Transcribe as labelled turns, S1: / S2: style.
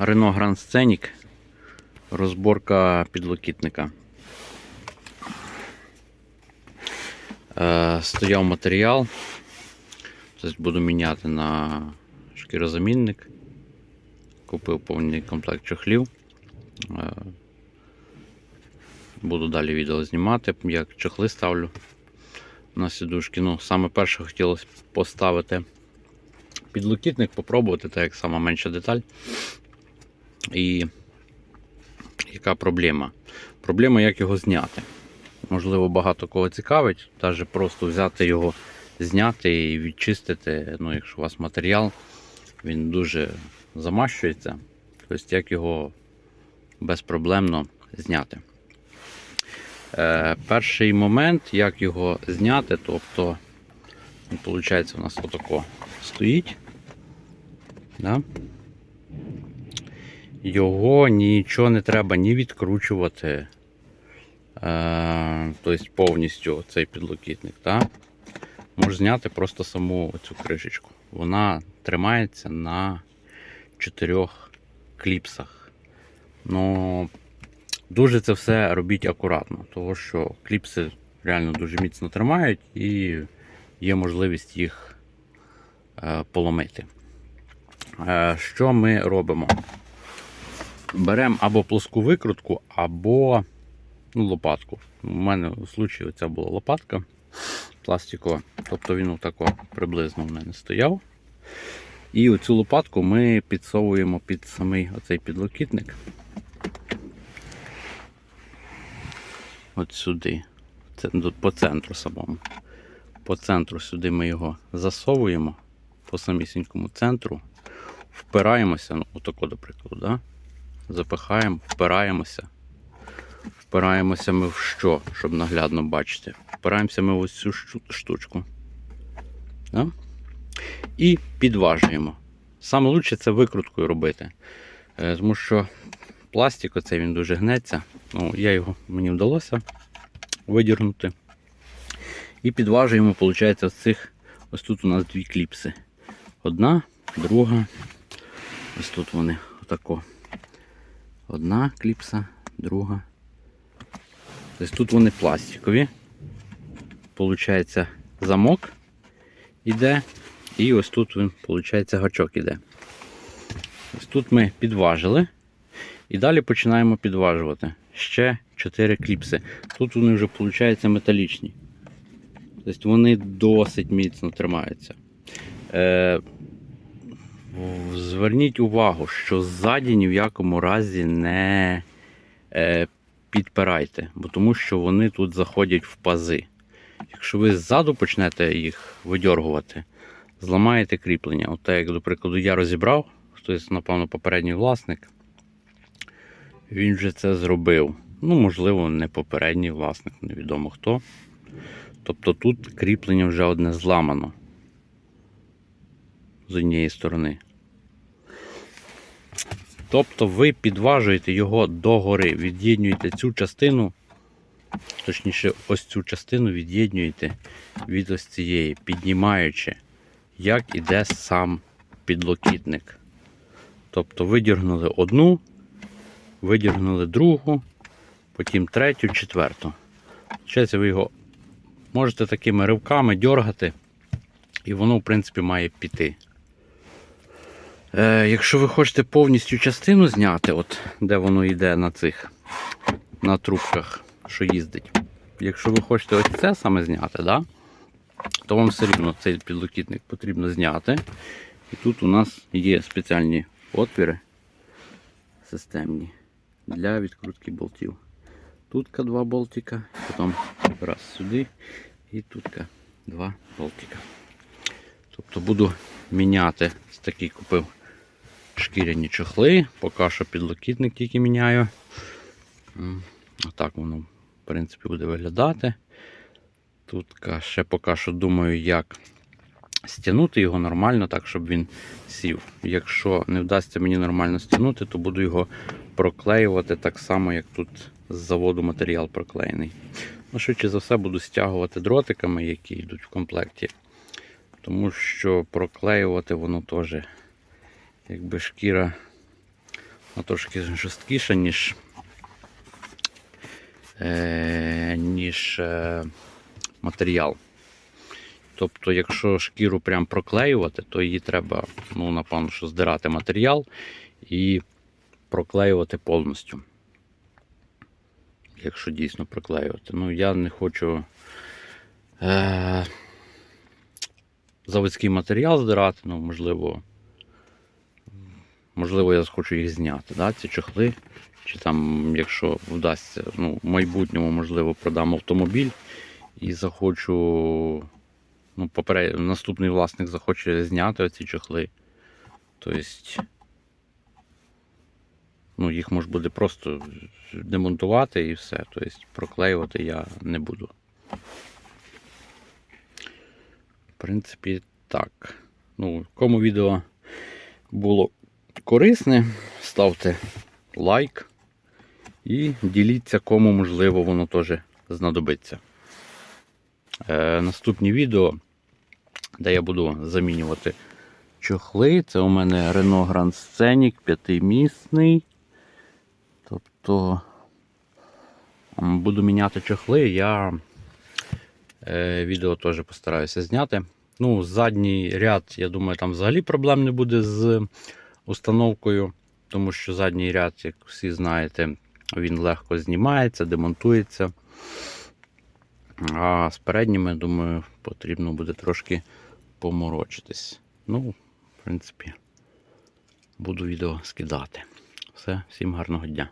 S1: Renault Grand Scenic. Розборка підлокітника. Е, стояв матеріал. Тобто буду міняти на шкірозамінник. Купив повний комплект чохлів. Е, буду далі відео знімати, як чохли ставлю на сідушки. Ну, саме перше хотілося поставити підлокітник, попробувати, так як сама менша деталь. І яка проблема? Проблема, як його зняти. Можливо, багато кого цікавить, навіть просто взяти його, зняти і відчистити. Ну, якщо у вас матеріал, він дуже замащується. Тобто, як його безпроблемно зняти. Е, перший момент, як його зняти, тобто, виходить, у нас отако стоїть. Да? Його нічого не треба ні відкручувати. Е, тобто повністю цей підлокітник. Да? Можеш зняти просто саму цю кришечку. Вона тримається на чотирьох кліпсах. Ну, дуже це все робіть акуратно, тому що кліпси реально дуже міцно тримають і є можливість їх е, поломити. Е, що ми робимо? Беремо або плоску викрутку, або ну, лопатку. У мене у случаї ця була лопатка пластикова, тобто він отако приблизно в мене стояв. І оцю лопатку ми підсовуємо під самий оцей підлокітник. От сюди, по центру самому. По центру сюди ми його засовуємо, по самісінькому центру, впираємося, ну, отако, до да? Запихаємо, впираємося. Впираємося ми в що, щоб наглядно бачити. Впираємося ми в ось цю штучку. Да? І підважуємо. Саме лучше це викруткою робити. Е, Тому що пластик оцей він дуже гнеться. Ну, я його мені вдалося видіргнути. І підважуємо, виходить, ось цих. Ось тут у нас дві кліпси. Одна, друга. Ось тут вони отако. Одна кліпса, друга. Тобто тут вони пластикові. Получається замок іде. І ось тут він, виходить, гачок іде. Ось тут ми підважили. І далі починаємо підважувати. Ще 4 кліпси. Тут вони вже, виходить, металічні. Тобто вони досить міцно тримаються. Зверніть увагу, що ззаді ні в якому разі не е, підпирайте, бо тому що вони тут заходять в пази. Якщо ви ззаду почнете їх видьоргувати, зламаєте кріплення. От так, як, до прикладу, я розібрав, хтось, напевно, попередній власник, він вже це зробив. Ну, можливо, не попередній власник, невідомо хто. Тобто тут кріплення вже одне зламано з однієї сторони. Тобто ви підважуєте його догори, від'єднуєте цю частину, точніше, ось цю частину від'єднуєте від ось цієї, піднімаючи, як іде сам підлокітник. Тобто видіргнули одну, видіргнули другу, потім третю, четверту. Получається, ви його можете такими ривками дергати, і воно, в принципі, має піти. Е, якщо ви хочете повністю частину зняти, от де воно йде на цих на трубках, що їздить. Якщо ви хочете ось це саме зняти, да, то вам все рівно цей підлокітник потрібно зняти. І тут у нас є спеціальні отвіри системні для відкрутки болтів. Тут два болтика, потім раз сюди і тут два болтика. Тобто буду міняти, такий купив шкіряні чохли, поки що підлокітник тільки міняю. Отак воно, в принципі, буде виглядати. Тут ще поки що думаю, як стягнути його нормально, так, щоб він сів. Якщо не вдасться мені нормально стягнути, то буду його проклеювати так само, як тут з заводу матеріал проклеєний. Ну, швидше за все, буду стягувати дротиками, які йдуть в комплекті. Тому що проклеювати воно теж, якби шкіра трошки жорсткіша, ніж, е, ніж е, матеріал. Тобто, якщо шкіру прям проклеювати, то її треба, ну, напевно, що здирати матеріал і проклеювати повністю. Якщо дійсно проклеювати. Ну, я не хочу е- заводський матеріал здирати, ну, можливо, можливо, я захочу їх зняти, да, ці чохли. Чи там, якщо вдасться, ну, в майбутньому, можливо, продам автомобіль і захочу. Ну, поперед... наступний власник захоче зняти оці чохли. Тобто, ну, їх можна буде просто демонтувати і все. Тобто проклеювати я не буду. В принципі, так. Ну, кому відео було корисне, ставте лайк і діліться, кому можливо воно теж знадобиться. Е, наступні відео, де я буду замінювати чохли. Це у мене Renault Grand Scenic п'ятимісний. Тобто буду міняти чохли, я е, відео теж постараюся зняти. Ну, задній ряд, я думаю, там взагалі проблем не буде з установкою, тому що задній ряд, як всі знаєте, він легко знімається, демонтується. А з передніми, думаю, потрібно буде трошки поморочитись. Ну, в принципі, буду відео скидати. Все, всім гарного дня.